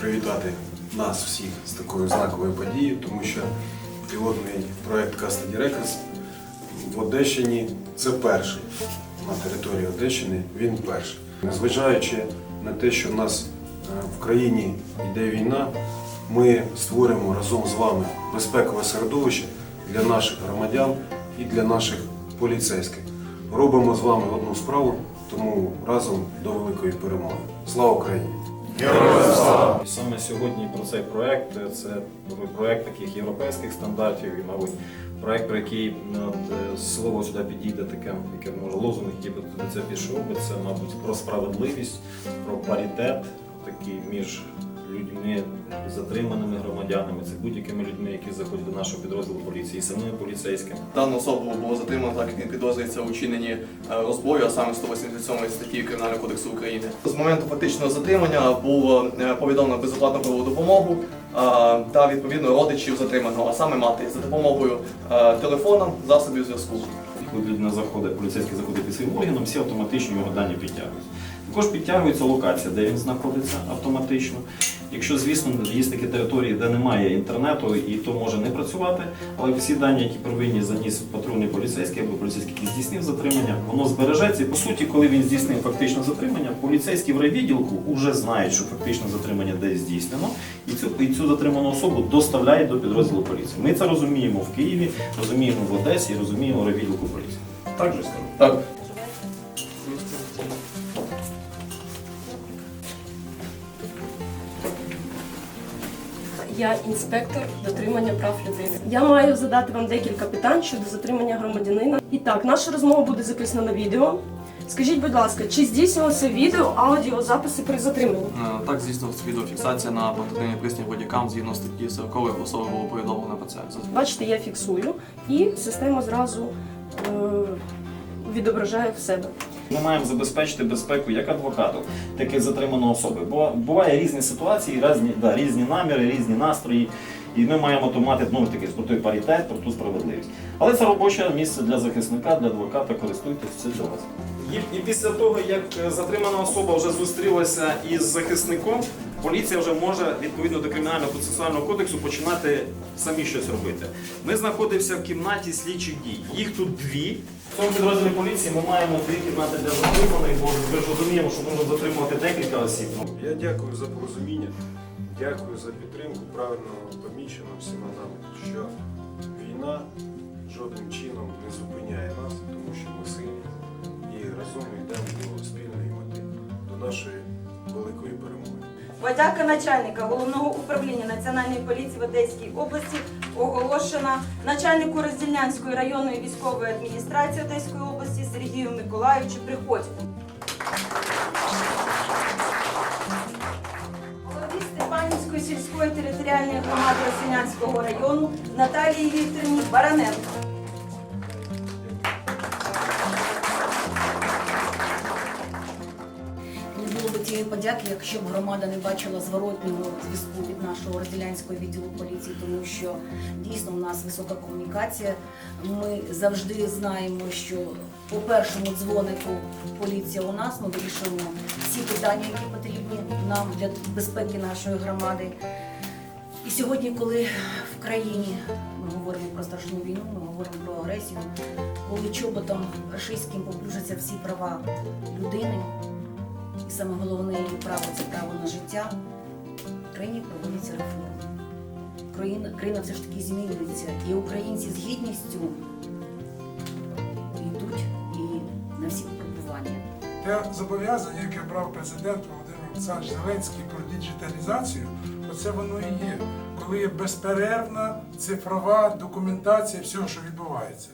привітати нас всіх з такою знаковою подією, тому що пілотний проект Custody Records в Одещині це перший на території Одещини, він перший. Незважаючи на те, що в нас е, в країні йде війна, ми створимо разом з вами безпекове середовище для наших громадян і для наших поліцейських. Робимо з вами одну справу, тому разом до великої перемоги. Слава Україні! І Саме сьогодні про цей проект це проект таких європейських стандартів і, мабуть, проект, про який ну, е, слово сюди підійде таке, яке може лозунг, який би до це пішов, це, мабуть, про справедливість, про паритет такий між людьми, затриманими громадянами, це будь-якими людьми, які заходять до нашого підрозділу поліції, і самими поліцейськими. Дану особу було затримано, так як підозрюється у чиненні е, розбою, а саме 187 статті Кримінального кодексу України. З моменту фактичного затримання було е, повідомлено безоплатну правову допомогу та відповідно родичів затриманого, а саме мати за допомогою е, телефона, засобів зв'язку. Коли людина заходить, поліцейський заходить під своїм логіном, всі автоматично його дані підтягуються. Також підтягується локація, де він знаходиться автоматично. Якщо, звісно, є такі території, де немає інтернету, і то може не працювати, але всі дані, які первинні заніс патрульний поліцейський або поліцейський, який здійснив затримання, воно збережеться. І по суті, коли він здійснив фактично затримання, поліцейські в райвідділку вже знають, що фактично затримання десь здійснено, і цю, і цю затриману особу доставляють до підрозділу поліції. Ми це розуміємо в Києві, розуміємо в Одесі, розуміємо в райвідділку поліції. Так же скажу. Так. Я інспектор дотримання прав людини. Я маю задати вам декілька питань щодо затримання громадянина. І так, наша розмова буде записана на відео. Скажіть, будь ласка, чи здійснювалося відео, аудіо, записи при затриманні? Е, Так, звісно, відеофіксація на портативний пристрій бодікам згідно статті 40 особи було повідомлено про це. Бачите, я фіксую, і система зразу е, відображає в себе. Ми маємо забезпечити безпеку як адвокату, так і затриманої особи. Бо буває різні ситуації, різні, да, різні наміри, різні настрої. І ми маємо то мати знову ж таки про той паритет, про ту справедливість. Але це робоче місце для захисника, для адвоката. Користуйтесь це для вас. І, і після того, як е, затримана особа вже зустрілася із захисником, поліція вже може відповідно до кримінального процесуального кодексу починати самі щось робити. Ми знаходимося в кімнаті слідчих дій. Їх тут дві. В цьому підрозділі поліції ми маємо дві кімнати для затриманих, бо ми ж розуміємо, що можна затримувати декілька осіб. Я дякую за порозуміння, дякую за підтримку. Правильно помічено всіма нами, що війна жодним чином не зупиняє нас, тому що ми сильні і разом йдемо до спільної мети, до нашої великої перемоги. Подяка начальника головного управління Національної поліції в Одеській області оголошена начальнику Роздільнянської районної військової адміністрації Одеської області Сергію Миколаївичу Приходьку. Сільської територіальної громади Осінянського району Наталії Вікторівні Бараненко. Цієї подяки, якщо б громада не бачила зворотнього зв'язку від нашого розділянського відділу поліції, тому що дійсно в нас висока комунікація. Ми завжди знаємо, що по першому дзвонику поліція у нас ми вирішуємо всі питання, які потрібні нам для безпеки нашої громади. І сьогодні, коли в країні ми говоримо про страшну війну, ми говоримо про агресію, коли чоботом рашистським поплюжаться всі права людини, і саме головне її право це право на життя, в країні проводяться реформи. Країна, країна все ж таки змінюється, і українці з гідністю йдуть і на всі випробування. Те зобов'язання, яке брав президент Володимир Олександрович Зеленський про діджиталізацію, оце воно і є, коли є безперервна цифрова документація всього, що відбувається.